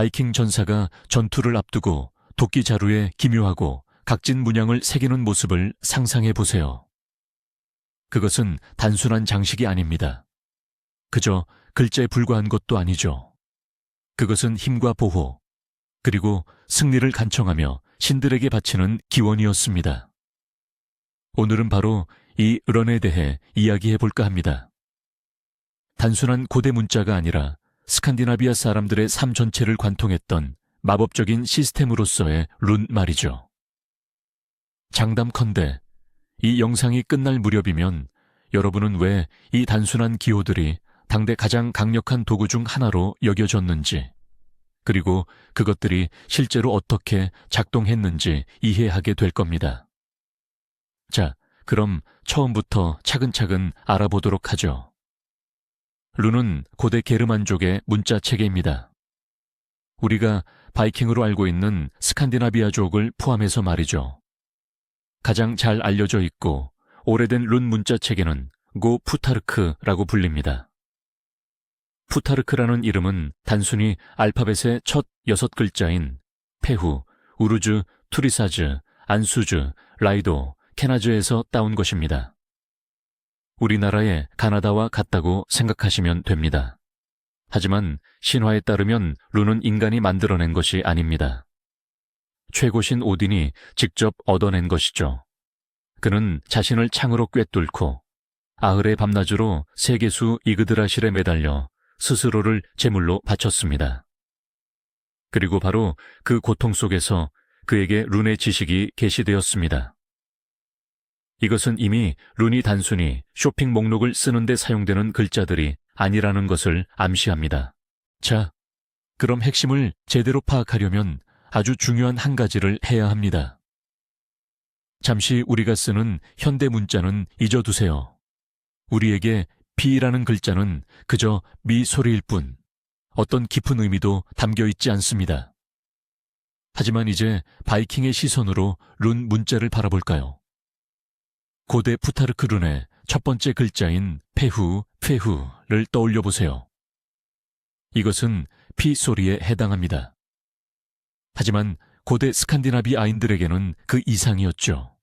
바이킹 전사가 전투를 앞두고 도끼 자루에 기묘하고 각진 문양을 새기는 모습을 상상해 보세요. 그것은 단순한 장식이 아닙니다. 그저 글자에 불과한 것도 아니죠. 그것은 힘과 보호, 그리고 승리를 간청하며 신들에게 바치는 기원이었습니다. 오늘은 바로 이 런에 대해 이야기해 볼까 합니다. 단순한 고대 문자가 아니라 스칸디나비아 사람들의 삶 전체를 관통했던 마법적인 시스템으로서의 룬 말이죠. 장담컨대 이 영상이 끝날 무렵이면 여러분은 왜 이 단순한 기호들이 당대 가장 강력한 도구 중 하나로 여겨졌는지, 그리고 그것들이 실제로 어떻게 작동했는지 이해하게 될 겁니다. 자, 그럼 처음부터 차근차근 알아보도록 하죠. 룬은 고대 게르만족의 문자 체계입니다. 우리가 바이킹으로 알고 있는 스칸디나비아족을 포함해서 말이죠. 가장 잘 알려져 있고 오래된 룬 문자 체계는 고 푸타르크라고 불립니다. 푸타르크라는 이름은 단순히 알파벳의 첫 여섯 글자인 페후, 우르즈, 투리사즈, 안수즈, 라이도, 케나즈에서 따온 것입니다. 우리나라의 가나다와 같다고 생각하시면 됩니다. 하지만 신화에 따르면 룬은 인간이 만들어낸 것이 아닙니다. 최고신 오딘이 직접 얻어낸 것이죠. 그는 자신을 창으로 꿰뚫고 아흐의 밤낮으로 세계수 이그드라실에 매달려 스스로를 제물로 바쳤습니다. 그리고 바로 그 고통 속에서 그에게 룬의 지식이 게시되었습니다. 이것은 이미 룬이 단순히 쇼핑 목록을 쓰는데 사용되는 글자들이 아니라는 것을 암시합니다. 자, 그럼 핵심을 제대로 파악하려면 아주 중요한 한 가지를 해야 합니다. 잠시 우리가 쓰는 현대 문자는 잊어두세요. 우리에게 비라는 글자는 그저 미 소리일 뿐 어떤 깊은 의미도 담겨 있지 않습니다. 하지만 이제 바이킹의 시선으로 룬 문자를 바라볼까요? 고대 푸타르크 룬의 첫 번째 글자인 페후, 페후를 떠올려 보세요. 이것은 피 소리에 해당합니다. 하지만 고대 스칸디나비아인들에게는 그 이상이었죠.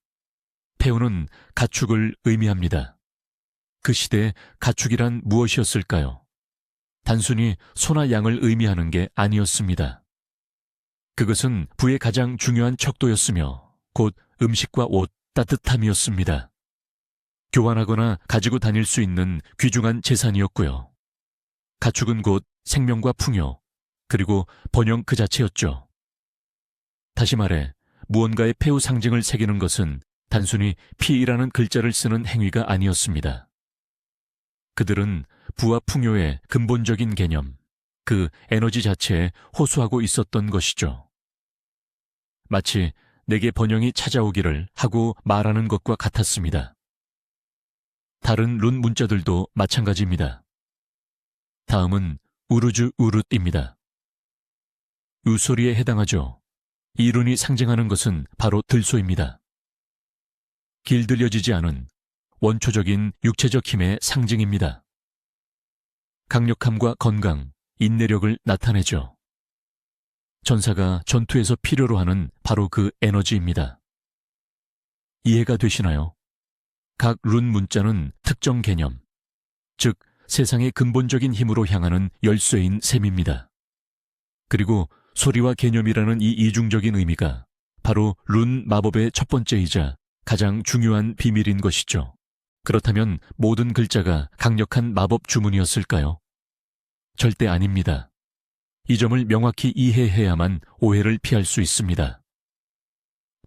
페우는 가축을 의미합니다. 그 시대에 가축이란 무엇이었을까요? 단순히 소나 양을 의미하는 게 아니었습니다. 그것은 부의 가장 중요한 척도였으며 곧 음식과 옷, 따뜻함이었습니다. 교환하거나 가지고 다닐 수 있는 귀중한 재산이었고요. 가축은 곧 생명과 풍요, 그리고 번영 그 자체였죠. 다시 말해, 무언가의 폐후 상징을 새기는 것은 단순히 피이라는 글자를 쓰는 행위가 아니었습니다. 그들은 부와 풍요의 근본적인 개념, 그 에너지 자체에 호소하고 있었던 것이죠. 마치 내게 번영이 찾아오기를 하고 말하는 것과 같았습니다. 다른 룬 문자들도 마찬가지입니다. 다음은 우르주 우룻입니다. 우소리에 해당하죠. 이 룬이 상징하는 것은 바로 들소입니다. 길들여지지 않은 원초적인 육체적 힘의 상징입니다. 강력함과 건강, 인내력을 나타내죠. 전사가 전투에서 필요로 하는 바로 그 에너지입니다. 이해가 되시나요? 각 룬 문자는 특정 개념, 즉 세상의 근본적인 힘으로 향하는 열쇠인 셈입니다. 그리고 소리와 개념이라는 이 이중적인 의미가 바로 룬 마법의 첫 번째이자 가장 중요한 비밀인 것이죠. 그렇다면 모든 글자가 강력한 마법 주문이었을까요? 절대 아닙니다. 이 점을 명확히 이해해야만 오해를 피할 수 있습니다.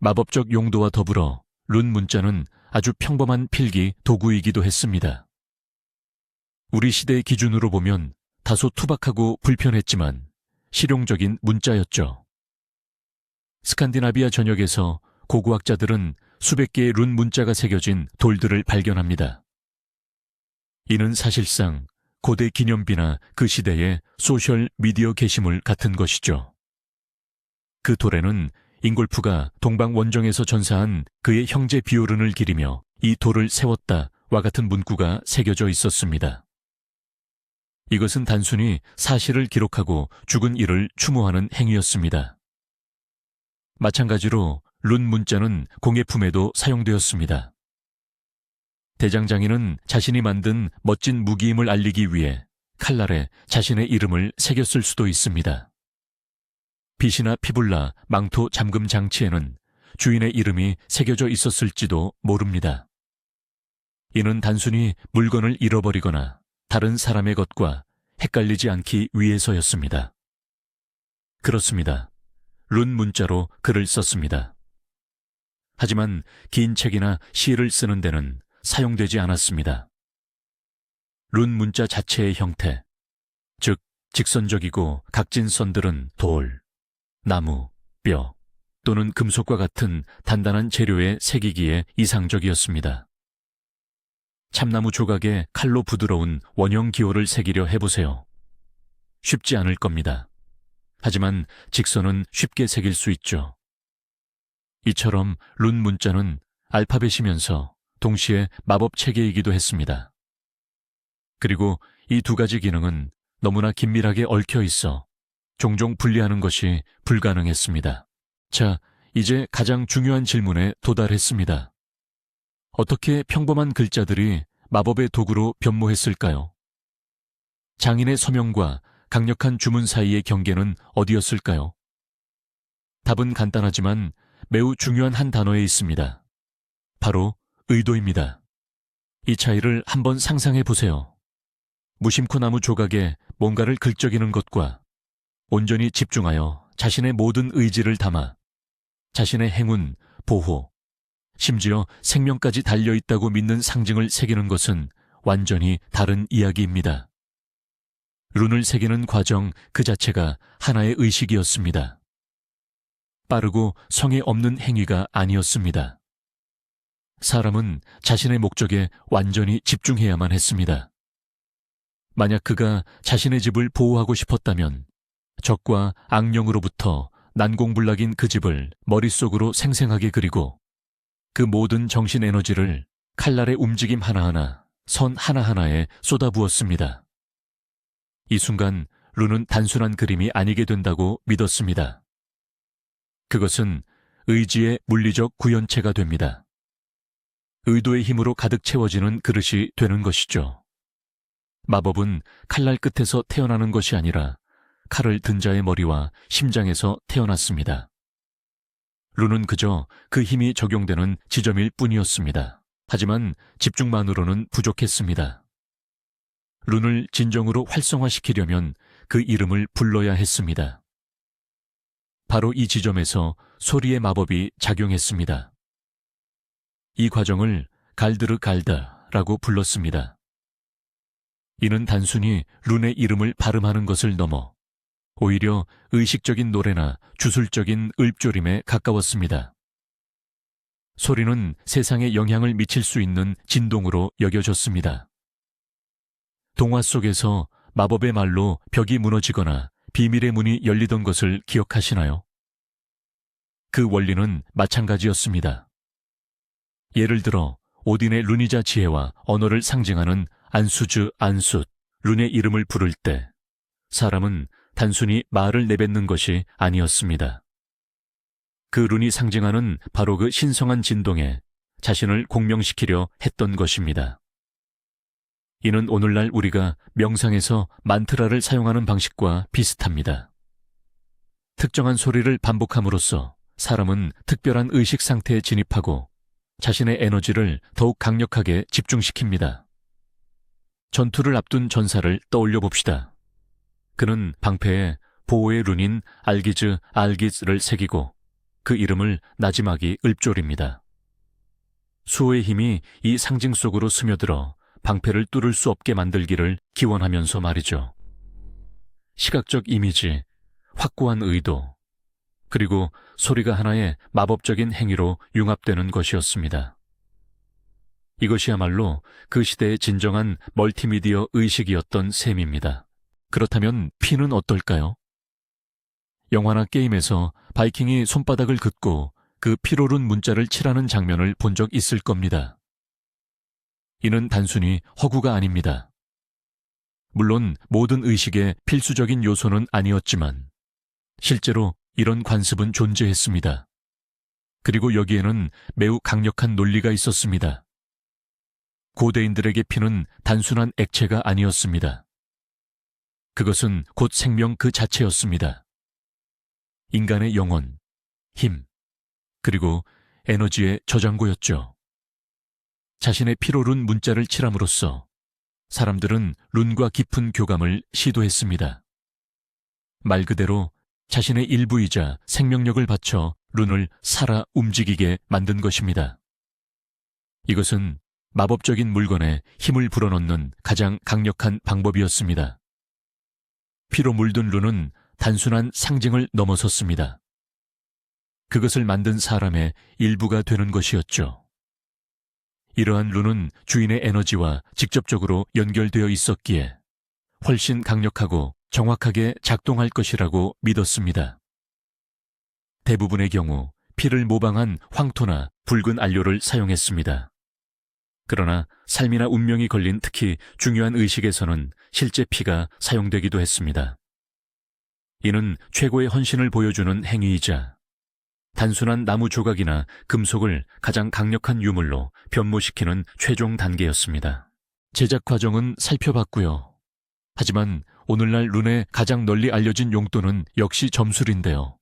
마법적 용도와 더불어 룬 문자는 아주 평범한 필기 도구이기도 했습니다. 우리 시대의 기준으로 보면 다소 투박하고 불편했지만 실용적인 문자였죠. 스칸디나비아 전역에서 고고학자들은 수백 개의 룬 문자가 새겨진 돌들을 발견합니다. 이는 사실상 고대 기념비나 그 시대의 소셜 미디어 게시물 같은 것이죠. 그 돌에는 잉골프가 동방 원정에서 전사한 그의 형제 비오른을 기리며 이 돌을 세웠다 와 같은 문구가 새겨져 있었습니다. 이것은 단순히 사실을 기록하고 죽은 이를 추모하는 행위였습니다. 마찬가지로 룬 문자는 공예품에도 사용되었습니다. 대장장이는 자신이 만든 멋진 무기임을 알리기 위해 칼날에 자신의 이름을 새겼을 수도 있습니다. 빗이나 피불나, 망토 잠금 장치에는 주인의 이름이 새겨져 있었을지도 모릅니다. 이는 단순히 물건을 잃어버리거나 다른 사람의 것과 헷갈리지 않기 위해서였습니다. 그렇습니다. 룬 문자로 글을 썼습니다. 하지만 긴 책이나 시를 쓰는 데는 사용되지 않았습니다. 룬 문자 자체의 형태, 즉 직선적이고 각진 선들은 돌, 나무, 뼈 또는 금속과 같은 단단한 재료에 새기기에 이상적이었습니다. 참나무 조각에 칼로 부드러운 원형 기호를 새기려 해보세요. 쉽지 않을 겁니다. 하지만 직선은 쉽게 새길 수 있죠. 이처럼 룬 문자는 알파벳이면서 동시에 마법 체계이기도 했습니다. 그리고 이 두 가지 기능은 너무나 긴밀하게 얽혀 있어 종종 분리하는 것이 불가능했습니다. 자, 이제 가장 중요한 질문에 도달했습니다. 어떻게 평범한 글자들이 마법의 도구로 변모했을까요? 장인의 서명과 강력한 주문 사이의 경계는 어디였을까요? 답은 간단하지만 매우 중요한 한 단어에 있습니다. 바로 의도입니다. 이 차이를 한번 상상해 보세요. 무심코 나무 조각에 뭔가를 긁적이는 것과 온전히 집중하여 자신의 모든 의지를 담아 자신의 행운, 보호, 심지어 생명까지 달려 있다고 믿는 상징을 새기는 것은 완전히 다른 이야기입니다. 룬을 새기는 과정 그 자체가 하나의 의식이었습니다. 빠르고 성에 없는 행위가 아니었습니다. 사람은 자신의 목적에 완전히 집중해야만 했습니다. 만약 그가 자신의 집을 보호하고 싶었다면 적과 악령으로부터 난공불락인 그 집을 머릿속으로 생생하게 그리고 그 모든 정신 에너지를 칼날의 움직임 하나하나, 선 하나하나에 쏟아부었습니다. 이 순간 룬은 단순한 그림이 아니게 된다고 믿었습니다. 그것은 의지의 물리적 구현체가 됩니다. 의도의 힘으로 가득 채워지는 그릇이 되는 것이죠. 마법은 칼날 끝에서 태어나는 것이 아니라 칼을 든 자의 머리와 심장에서 태어났습니다. 룬은 그저 그 힘이 적용되는 지점일 뿐이었습니다. 하지만 집중만으로는 부족했습니다. 룬을 진정으로 활성화시키려면 그 이름을 불러야 했습니다. 바로 이 지점에서 소리의 마법이 작용했습니다. 이 과정을 갈드르 갈다라고 불렀습니다. 이는 단순히 룬의 이름을 발음하는 것을 넘어 오히려 의식적인 노래나 주술적인 읊조림에 가까웠습니다. 소리는 세상에 영향을 미칠 수 있는 진동으로 여겨졌습니다. 동화 속에서 마법의 말로 벽이 무너지거나 비밀의 문이 열리던 것을 기억하시나요? 그 원리는 마찬가지였습니다. 예를 들어 오딘의 루니자 지혜와 언어를 상징하는 안수즈 안숫, 룬의 이름을 부를 때 사람은 단순히 말을 내뱉는 것이 아니었습니다. 그 룬이 상징하는 바로 그 신성한 진동에 자신을 공명시키려 했던 것입니다. 이는 오늘날 우리가 명상에서 만트라를 사용하는 방식과 비슷합니다. 특정한 소리를 반복함으로써 사람은 특별한 의식 상태에 진입하고 자신의 에너지를 더욱 강력하게 집중시킵니다. 전투를 앞둔 전사를 떠올려 봅시다. 그는 방패에 보호의 룬인 알기즈 알기즈를 새기고 그 이름을 나지막이 읊조립니다. 수호의 힘이 이 상징 속으로 스며들어 방패를 뚫을 수 없게 만들기를 기원하면서 말이죠. 시각적 이미지, 확고한 의도, 그리고 소리가 하나의 마법적인 행위로 융합되는 것이었습니다. 이것이야말로 그 시대의 진정한 멀티미디어 의식이었던 셈입니다. 그렇다면 피는 어떨까요? 영화나 게임에서 바이킹이 손바닥을 긋고 그 피로른 문자를 칠하는 장면을 본 적 있을 겁니다. 이는 단순히 허구가 아닙니다. 물론 모든 의식의 필수적인 요소는 아니었지만 실제로 이런 관습은 존재했습니다. 그리고 여기에는 매우 강력한 논리가 있었습니다. 고대인들에게 피는 단순한 액체가 아니었습니다. 그것은 곧 생명 그 자체였습니다. 인간의 영혼, 힘, 그리고 에너지의 저장고였죠. 자신의 피로 룬 문자를 칠함으로써 사람들은 룬과 깊은 교감을 시도했습니다. 말 그대로 자신의 일부이자 생명력을 바쳐 룬을 살아 움직이게 만든 것입니다. 이것은 마법적인 물건에 힘을 불어넣는 가장 강력한 방법이었습니다. 피로 물든 룬은 단순한 상징을 넘어섰습니다. 그것을 만든 사람의 일부가 되는 것이었죠. 이러한 룬은 주인의 에너지와 직접적으로 연결되어 있었기에 훨씬 강력하고 정확하게 작동할 것이라고 믿었습니다. 대부분의 경우 피를 모방한 황토나 붉은 안료를 사용했습니다. 그러나 삶이나 운명이 걸린 특히 중요한 의식에서는 실제 피가 사용되기도 했습니다. 이는 최고의 헌신을 보여주는 행위이자 단순한 나무 조각이나 금속을 가장 강력한 유물로 변모시키는 최종 단계였습니다. 제작 과정은 살펴봤고요. 하지만 오늘날 룬의 가장 널리 알려진 용도는 역시 점술인데요.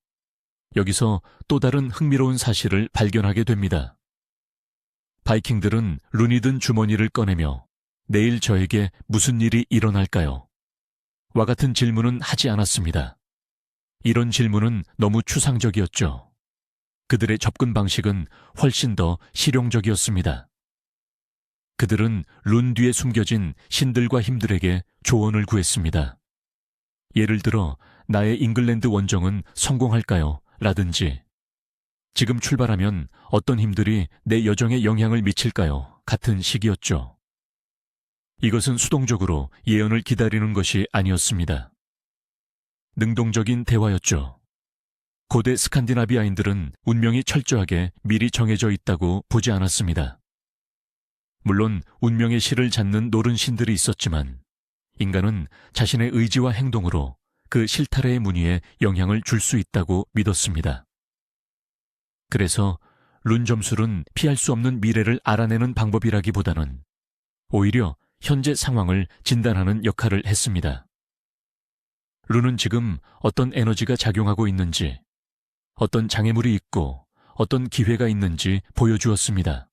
여기서 또 다른 흥미로운 사실을 발견하게 됩니다. 바이킹들은 룬이 든 주머니를 꺼내며 내일 저에게 무슨 일이 일어날까요? 와 같은 질문은 하지 않았습니다. 이런 질문은 너무 추상적이었죠. 그들의 접근 방식은 훨씬 더 실용적이었습니다. 그들은 룬 뒤에 숨겨진 신들과 힘들에게 조언을 구했습니다. 예를 들어, 나의 잉글랜드 원정은 성공할까요? 라든지, 지금 출발하면 어떤 힘들이 내 여정에 영향을 미칠까요? 같은 식이었죠. 이것은 수동적으로 예언을 기다리는 것이 아니었습니다. 능동적인 대화였죠. 고대 스칸디나비아인들은 운명이 철저하게 미리 정해져 있다고 보지 않았습니다. 물론 운명의 실을 잡는 노른 신들이 있었지만 인간은 자신의 의지와 행동으로 그 실타래의 무늬에 영향을 줄 수 있다고 믿었습니다. 그래서 룬 점술은 피할 수 없는 미래를 알아내는 방법이라기보다는 오히려 현재 상황을 진단하는 역할을 했습니다. 룬은 지금 어떤 에너지가 작용하고 있는지, 어떤 장애물이 있고 어떤 기회가 있는지 보여주었습니다.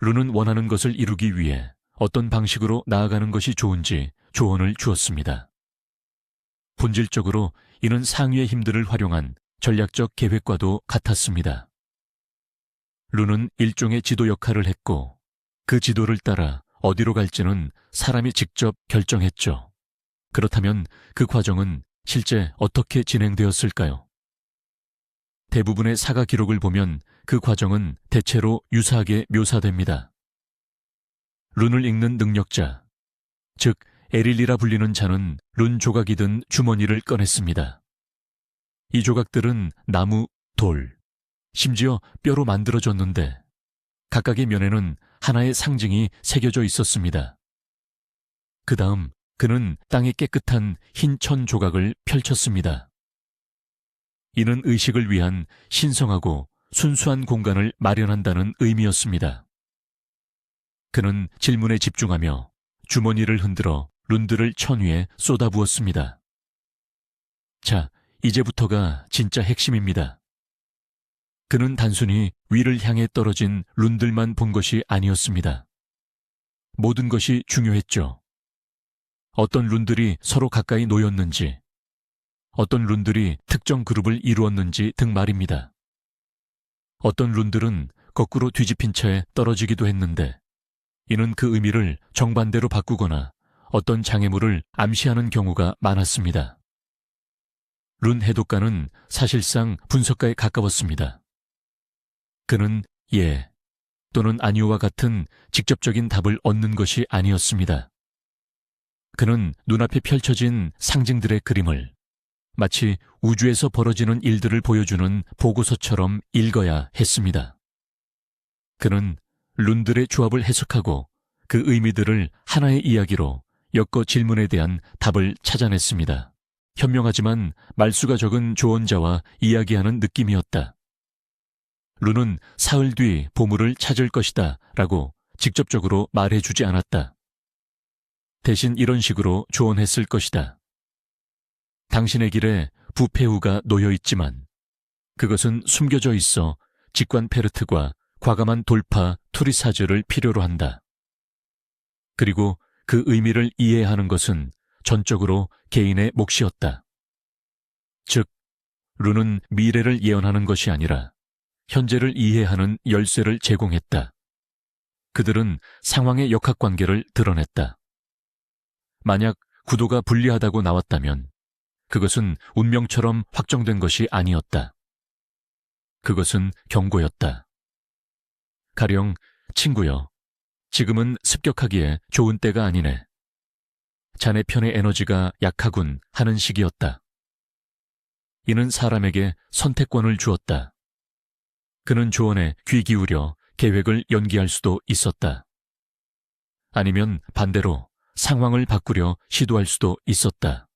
룬은 원하는 것을 이루기 위해 어떤 방식으로 나아가는 것이 좋은지 조언을 주었습니다. 본질적으로 이는 상위의 힘들을 활용한 전략적 계획과도 같았습니다. 룬은 일종의 지도 역할을 했고 그 지도를 따라 어디로 갈지는 사람이 직접 결정했죠. 그렇다면 그 과정은 실제 어떻게 진행되었을까요? 대부분의 사가 기록을 보면 그 과정은 대체로 유사하게 묘사됩니다. 룬을 읽는 능력자, 즉 에릴리라 불리는 자는 룬 조각이 든 주머니를 꺼냈습니다. 이 조각들은 나무, 돌, 심지어 뼈로 만들어졌는데 각각의 면에는 하나의 상징이 새겨져 있었습니다. 그 다음 그는 땅에 깨끗한 흰 천 조각을 펼쳤습니다. 이는 의식을 위한 신성하고 순수한 공간을 마련한다는 의미였습니다. 그는 질문에 집중하며 주머니를 흔들어 룬들을 천 위에 쏟아부었습니다. 자, 이제부터가 진짜 핵심입니다. 그는 단순히 위를 향해 떨어진 룬들만 본 것이 아니었습니다. 모든 것이 중요했죠. 어떤 룬들이 서로 가까이 놓였는지, 어떤 룬들이 특정 그룹을 이루었는지 등 말입니다. 어떤 룬들은 거꾸로 뒤집힌 채 떨어지기도 했는데, 이는 그 의미를 정반대로 바꾸거나 어떤 장애물을 암시하는 경우가 많았습니다. 룬 해독가는 사실상 분석가에 가까웠습니다. 그는 예 또는 아니오와 같은 직접적인 답을 얻는 것이 아니었습니다. 그는 눈앞에 펼쳐진 상징들의 그림을 마치 우주에서 벌어지는 일들을 보여주는 보고서처럼 읽어야 했습니다. 그는 룬들의 조합을 해석하고 그 의미들을 하나의 이야기로 엮어 질문에 대한 답을 찾아냈습니다. 현명하지만 말수가 적은 조언자와 이야기하는 느낌이었다. 룬은 사흘 뒤 보물을 찾을 것이다 라고 직접적으로 말해주지 않았다. 대신 이런 식으로 조언했을 것이다. 당신의 길에 부패후가 놓여 있지만 그것은 숨겨져 있어 직관 페르트과 과감한 돌파 투리사즈를 필요로 한다. 그리고 그 의미를 이해하는 것은 전적으로 개인의 몫이었다. 즉, 룬은 미래를 예언하는 것이 아니라 현재를 이해하는 열쇠를 제공했다. 그들은 상황의 역학관계를 드러냈다. 만약 구도가 불리하다고 나왔다면 그것은 운명처럼 확정된 것이 아니었다. 그것은 경고였다. 가령 친구여, 지금은 습격하기에 좋은 때가 아니네. 자네 편의 에너지가 약하군 하는 식이었다. 이는 사람에게 선택권을 주었다. 그는 조언에 귀 기울여 계획을 연기할 수도 있었다. 아니면 반대로 상황을 바꾸려 시도할 수도 있었다.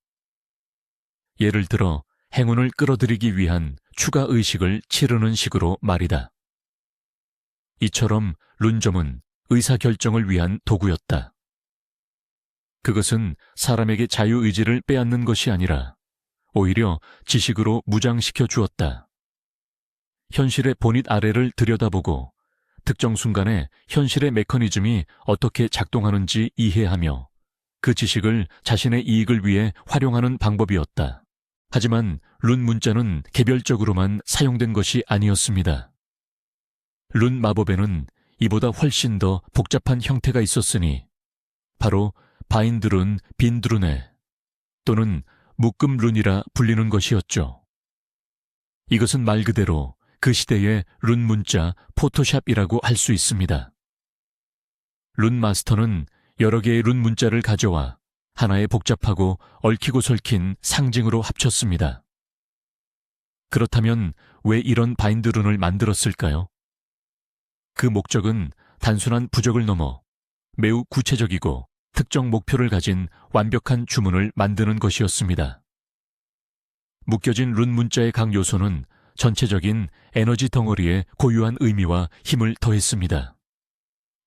예를 들어 행운을 끌어들이기 위한 추가 의식을 치르는 식으로 말이다. 이처럼 룬점은 의사결정을 위한 도구였다. 그것은 사람에게 자유의지를 빼앗는 것이 아니라 오히려 지식으로 무장시켜 주었다. 현실의 본닛 아래를 들여다보고 특정 순간에 현실의 메커니즘이 어떻게 작동하는지 이해하며 그 지식을 자신의 이익을 위해 활용하는 방법이었다. 하지만 룬 문자는 개별적으로만 사용된 것이 아니었습니다. 룬 마법에는 이보다 훨씬 더 복잡한 형태가 있었으니 바로 바인드룬, 빈드룬에 또는 묶음룬이라 불리는 것이었죠. 이것은 말 그대로 그 시대의 룬 문자 포토샵이라고 할 수 있습니다. 룬 마스터는 여러 개의 룬 문자를 가져와 하나의 복잡하고 얽히고 설킨 상징으로 합쳤습니다. 그렇다면 왜 이런 바인드룬을 만들었을까요? 그 목적은 단순한 부적을 넘어 매우 구체적이고 특정 목표를 가진 완벽한 주문을 만드는 것이었습니다. 묶여진 룬 문자의 각 요소는 전체적인 에너지 덩어리에 고유한 의미와 힘을 더했습니다.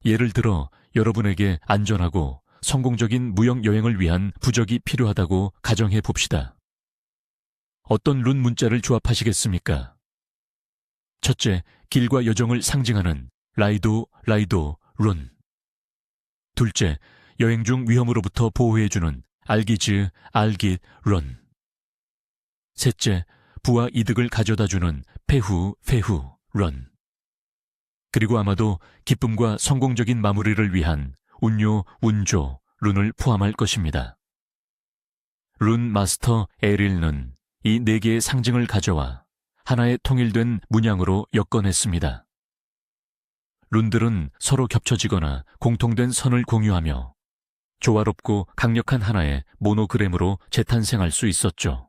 예를 들어 여러분에게 안전하고 성공적인 무역 여행을 위한 부적이 필요하다고 가정해 봅시다. 어떤 룬 문자를 조합하시겠습니까? 첫째, 길과 여정을 상징하는 라이도, 라이도, 룬. 둘째, 여행 중 위험으로부터 보호해주는 알기즈, 알깃, 룬. 셋째, 부와 이득을 가져다주는 페후, 페후, 런. 그리고 아마도 기쁨과 성공적인 마무리를 위한 운요, 운조, 룬을 포함할 것입니다. 룬 마스터 에릴는 이 네 개의 상징을 가져와 하나의 통일된 문양으로 엮어냈습니다. 룬들은 서로 겹쳐지거나 공통된 선을 공유하며 조화롭고 강력한 하나의 모노그램으로 재탄생할 수 있었죠.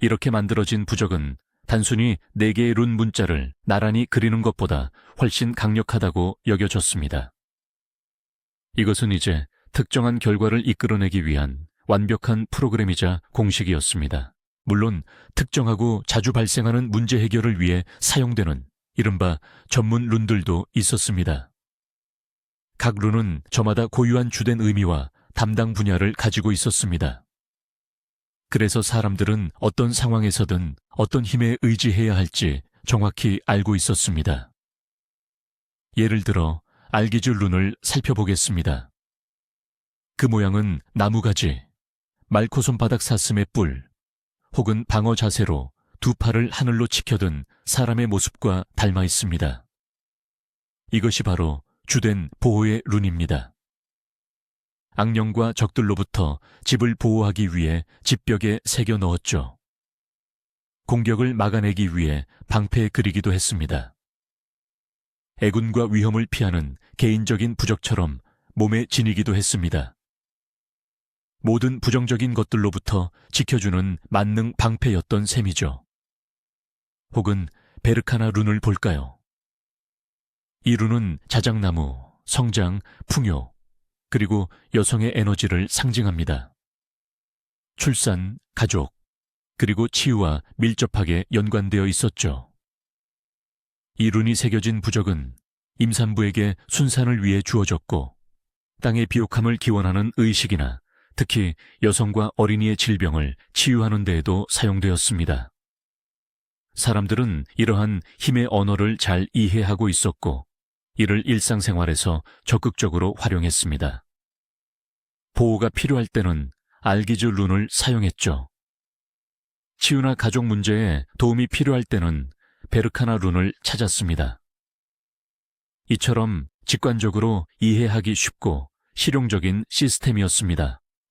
이렇게 만들어진 부적은 단순히 네 개의 룬 문자를 나란히 그리는 것보다 훨씬 강력하다고 여겨졌습니다. 이것은 이제 특정한 결과를 이끌어내기 위한 완벽한 프로그램이자 공식이었습니다. 물론 특정하고 자주 발생하는 문제 해결을 위해 사용되는 이른바 전문 룬들도 있었습니다. 각 룬은 저마다 고유한 주된 의미와 담당 분야를 가지고 있었습니다. 그래서 사람들은 어떤 상황에서든 어떤 힘에 의지해야 할지 정확히 알고 있었습니다. 예를 들어 알기줄 룬을 살펴보겠습니다. 그 모양은 나무가지, 말코 손 바닥 사슴의 뿔, 혹은 방어 자세로 두 팔을 하늘로 치켜든 사람의 모습과 닮아 있습니다. 이것이 바로 주된 보호의 룬입니다. 악령과 적들로부터 집을 보호하기 위해 집벽에 새겨 넣었죠. 공격을 막아내기 위해 방패에 그리기도 했습니다. 애군과 위험을 피하는 개인적인 부적처럼 몸에 지니기도 했습니다. 모든 부정적인 것들로부터 지켜주는 만능 방패였던 셈이죠. 혹은 베르카나 룬을 볼까요? 이 룬은 자작나무, 성장, 풍요, 그리고 여성의 에너지를 상징합니다. 출산, 가족, 그리고 치유와 밀접하게 연관되어 있었죠. 이 룬이 새겨진 부적은 임산부에게 순산을 위해 주어졌고 땅의 비옥함을 기원하는 의식이나 특히 여성과 어린이의 질병을 치유하는 데에도 사용되었습니다. 사람들은 이러한 힘의 언어를 잘 이해하고 있었고 이를 일상생활에서 적극적으로 활용했습니다. 보호가 필요할 때는 알기즈 룬을 사용했죠. 치유나 가족 문제에 도움이 필요할 때는 베르카나 룬을 찾았습니다. 이처럼 직관적으로 이해하기 쉽고 실용적인 시스템이었습니다.